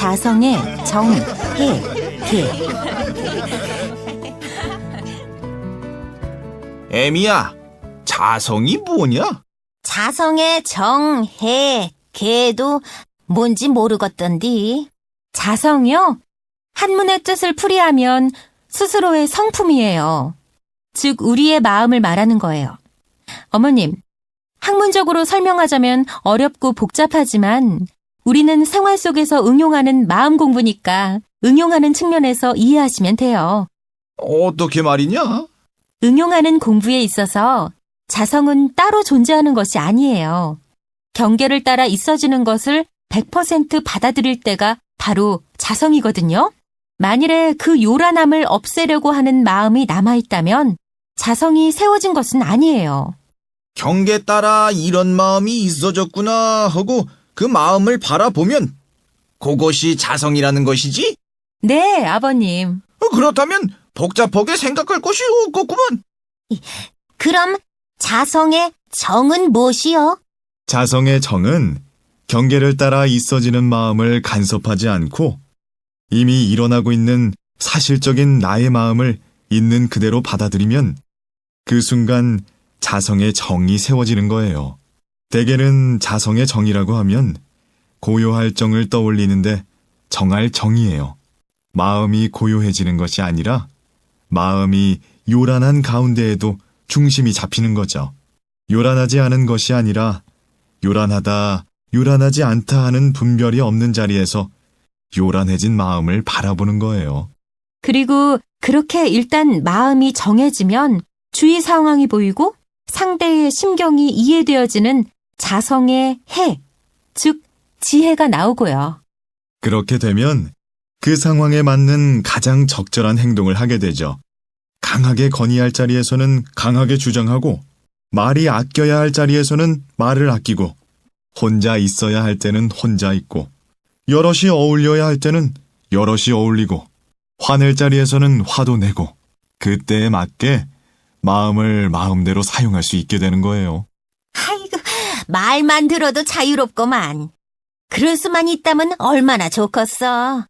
자성의 정, 해, 개. 애미야, 자성이 뭐냐? 자성의 정, 해, 개도 뭔지 모르겠던디. 자성이요? 한문의 뜻을 풀이하면 스스로의 성품이에요. 즉, 우리의 마음을 말하는 거예요. 어머님, 학문적으로 설명하자면 어렵고 복잡하지만 우리는 생활 속에서 응용하는 마음 공부니까 응용하는 측면에서 이해하시면 돼요. 어떻게 말이냐? 응용하는 공부에 있어서 자성은 따로 존재하는 것이 아니에요. 경계를 따라 있어지는 것을 100% 받아들일 때가 바로 자성이거든요. 만일에 그 요란함을 없애려고 하는 마음이 남아있다면 자성이 세워진 것은 아니에요. 경계 따라 이런 마음이 있어졌구나 하고 그 마음을 바라보면 그것이 자성이라는 것이지? 네, 아버님. 어, 그렇다면 복잡하게 생각할 것이 없겠구만. 그럼 자성의 정은 무엇이요? 자성의 정은 경계를 따라 있어지는 마음을 간섭하지 않고 이미 일어나고 있는 사실적인 나의 마음을 있는 그대로 받아들이면 그 순간 자성의 정이 세워지는 거예요. 대개는 자성의 정이라고 하면 고요할 정을 떠올리는데 정할 정이에요. 마음이 고요해지는 것이 아니라 마음이 요란한 가운데에도 중심이 잡히는 거죠. 요란하지 않은 것이 아니라 요란하다, 요란하지 않다 하는 분별이 없는 자리에서 요란해진 마음을 바라보는 거예요. 그리고 그렇게 일단 마음이 정해지면 주위 상황이 보이고 상대의 심경이 이해되어지는 자성의 해, 즉 지혜가 나오고요. 그렇게 되면 그 상황에 맞는 가장 적절한 행동을 하게 되죠. 강하게 건의할 자리에서는 강하게 주장하고 말이 아껴야 할 자리에서는 말을 아끼고 혼자 있어야 할 때는 혼자 있고 여럿이 어울려야 할 때는 여럿이 어울리고 화낼 자리에서는 화도 내고 그때에 맞게 마음을 마음대로 사용할 수 있게 되는 거예요. 말만 들어도 자유롭구만. 그럴 수만 있다면 얼마나 좋겠어.